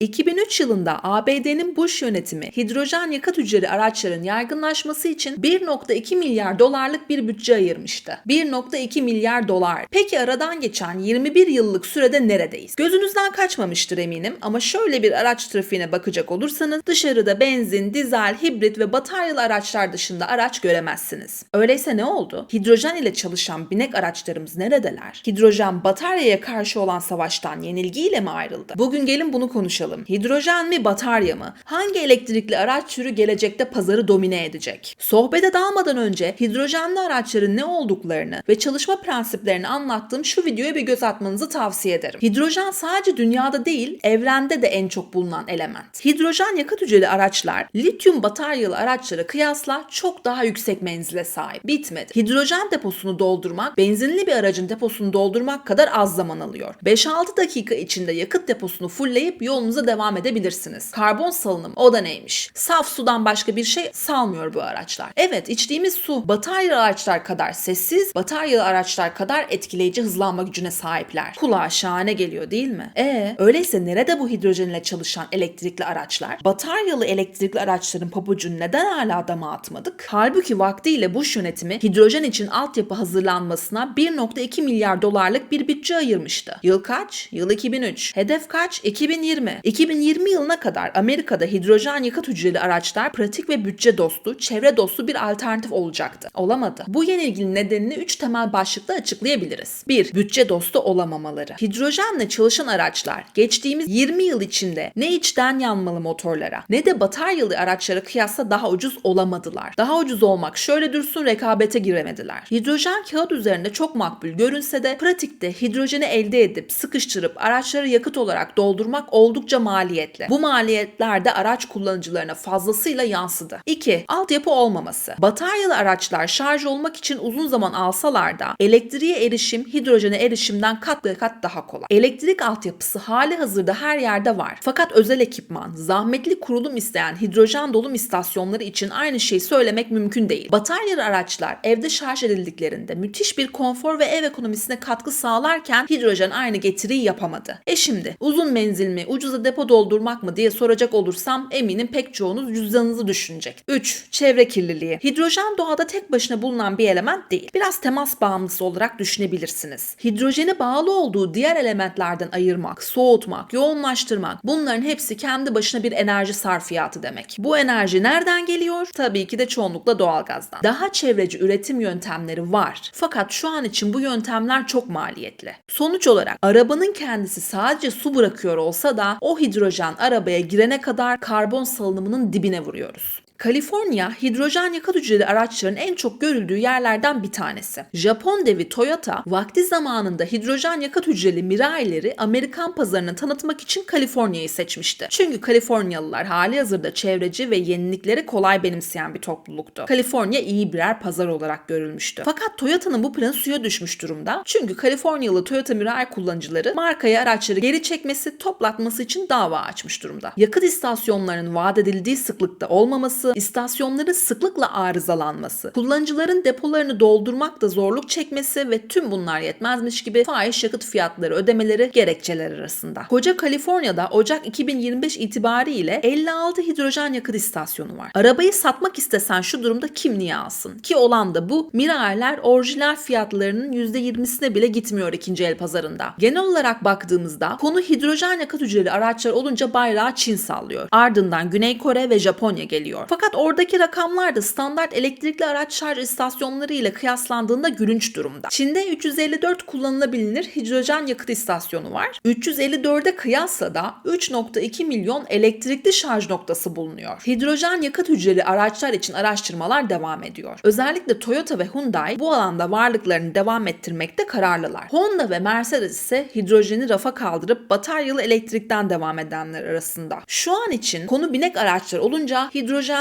2003 yılında ABD'nin Bush yönetimi hidrojen yakıt hücreli araçların yaygınlaşması için 1.2 milyar dolarlık bir bütçe ayırmıştı. 1.2 milyar dolar. Peki aradan geçen 21 yıllık sürede neredeyiz? Gözünüzden kaçmamıştır eminim ama şöyle bir araç trafiğine bakacak olursanız dışarıda benzin, dizel, hibrit ve bataryalı araçlar dışında araç göremezsiniz. Öyleyse ne oldu? Hidrojen ile çalışan binek araçlarımız neredeler? Hidrojen bataryaya karşı olan savaştan yenilgiyle mi ayrıldı? Bugün gelin bunu konuşalım. Hidrojen mi batarya mı? Hangi elektrikli araç türü gelecekte pazarı domine edecek? Sohbete dalmadan önce hidrojenli araçların ne olduklarını ve çalışma prensiplerini anlattığım şu videoya bir göz atmanızı tavsiye ederim. Hidrojen sadece dünyada değil, evrende de en çok bulunan element. Hidrojen yakıt hücreli araçlar lityum bataryalı araçlara kıyasla çok daha yüksek menzile sahip. Bitmedi. Hidrojen deposunu doldurmak, benzinli bir aracın deposunu doldurmak kadar az zaman alıyor. 5-6 dakika içinde yakıt deposunu fullleyip yolunuza devam edebilirsiniz. Karbon salınımı o da neymiş? Saf sudan başka bir şey salmıyor bu araçlar. Evet içtiğimiz su bataryalı araçlar kadar sessiz, bataryalı araçlar kadar etkileyici hızlanma gücüne sahipler. Kulağa şahane geliyor değil mi? E öyleyse nerede bu hidrojenle çalışan elektrikli araçlar? Bataryalı elektrikli araçların pabucunu neden hala dama atmadık? Halbuki vaktiyle Bush yönetimi hidrojen için altyapı hazırlanmasına 1.2 milyar dolarlık bir bütçe ayırmıştı. Yıl kaç? Yıl 2003. Hedef kaç? 2020. 2020 yılına kadar Amerika'da hidrojen yakıt hücreli araçlar pratik ve bütçe dostu, çevre dostu bir alternatif olacaktı. Olamadı. Bu yenilginin nedenini 3 temel başlıkla açıklayabiliriz. 1. Bütçe dostu olamamaları. Hidrojenle çalışan araçlar geçtiğimiz 20 yıl içinde ne içten yanmalı motorlara ne de bataryalı araçlara kıyasla daha ucuz olamadılar. Daha ucuz olmak şöyle dursun rekabete giremediler. Hidrojen kağıt üzerinde çok makbul görünse de pratikte hidrojeni elde edip sıkıştırıp araçları yakıt olarak doldurmak oldukça maliyetli. Bu maliyetler de araç kullanıcılarına fazlasıyla yansıdı. 2. Altyapı olmaması. Bataryalı araçlar şarj olmak için uzun zaman alsalar da elektriğe erişim hidrojene erişimden kat be kat daha kolay. Elektrik altyapısı hali hazırda her yerde var. Fakat özel ekipman, zahmetli kurulum isteyen hidrojen dolum istasyonları için aynı şeyi söylemek mümkün değil. Bataryalı araçlar evde şarj edildiklerinde müthiş bir konfor ve ev ekonomisine katkı sağlarken hidrojen aynı getiriyi yapamadı. E şimdi uzun menzil mi, ucuza depo doldurmak mı diye soracak olursam eminim pek çoğunuz cüzdanınızı düşünecek. 3. Çevre kirliliği. Hidrojen doğada tek başına bulunan bir element değil. Biraz temas bağımlısı olarak düşünebilirsiniz. Hidrojene bağlı olduğu diğer elementlerden ayırmak, soğutmak, yoğunlaştırmak bunların hepsi kendi başına bir enerji sarfiyatı demek. Bu enerji nereden geliyor? Tabii ki de çoğunlukla doğalgazdan. Daha çevreci üretim yöntemleri var. Fakat şu an için bu yöntemler çok maliyetli. Sonuç olarak arabanın kendisi sadece su bırakıyor olsa da o hidrojen arabaya girene kadar karbon salınımının dibine vuruyoruz. Kaliforniya, hidrojen yakıt hücreli araçların en çok görüldüğü yerlerden bir tanesi. Japon devi Toyota, vakti zamanında hidrojen yakıt hücreli Mirai'leri Amerikan pazarına tanıtmak için Kaliforniya'yı seçmişti. Çünkü Kaliforniyalılar hali hazırda çevreci ve yenilikleri kolay benimseyen bir topluluktu. Kaliforniya iyi birer pazar olarak görülmüştü. Fakat Toyota'nın bu planı suya düşmüş durumda. Çünkü Kaliforniyalı Toyota Mirai kullanıcıları markaya araçları geri çekmesi, toplatması için dava açmış durumda. Yakıt istasyonlarının vaat edildiği sıklıkta olmaması, istasyonların sıklıkla arızalanması, kullanıcıların depolarını doldurmakta zorluk çekmesi ve tüm bunlar yetmezmiş gibi fahiş yakıt fiyatları ödemeleri gerekçeler arasında. Koca Kaliforniya'da Ocak 2025 itibariyle 56 hidrojen yakıt istasyonu var. Arabayı satmak istesen şu durumda kim niye alsın? Ki olan da bu. Mirai'ler orijinal fiyatlarının %20'sine bile gitmiyor ikinci el pazarında. Genel olarak baktığımızda konu hidrojen yakıt hücreli araçlar olunca bayrağı Çin sallıyor. Ardından Güney Kore ve Japonya geliyor. Fakat oradaki rakamlar da standart elektrikli araç şarj istasyonları ile kıyaslandığında gülünç durumda. Çin'de 354 kullanılabilir hidrojen yakıt istasyonu var. 354'e kıyasla da 3.2 milyon elektrikli şarj noktası bulunuyor. Hidrojen yakıt hücreli araçlar için araştırmalar devam ediyor. Özellikle Toyota ve Hyundai bu alanda varlıklarını devam ettirmekte kararlılar. Honda ve Mercedes ise hidrojeni rafa kaldırıp bataryalı elektrikten devam edenler arasında. Şu an için konu binek araçlar olunca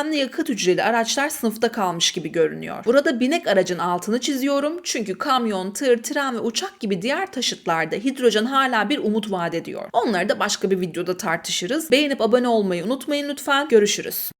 hidrojenli yakıt hücreli araçlar sınıfta kalmış gibi görünüyor. Burada binek aracın altını çiziyorum çünkü kamyon, tır, tren ve uçak gibi diğer taşıtlarda hidrojen hala bir umut vaat ediyor. Onları da başka bir videoda tartışırız. Beğenip abone olmayı unutmayın lütfen. Görüşürüz.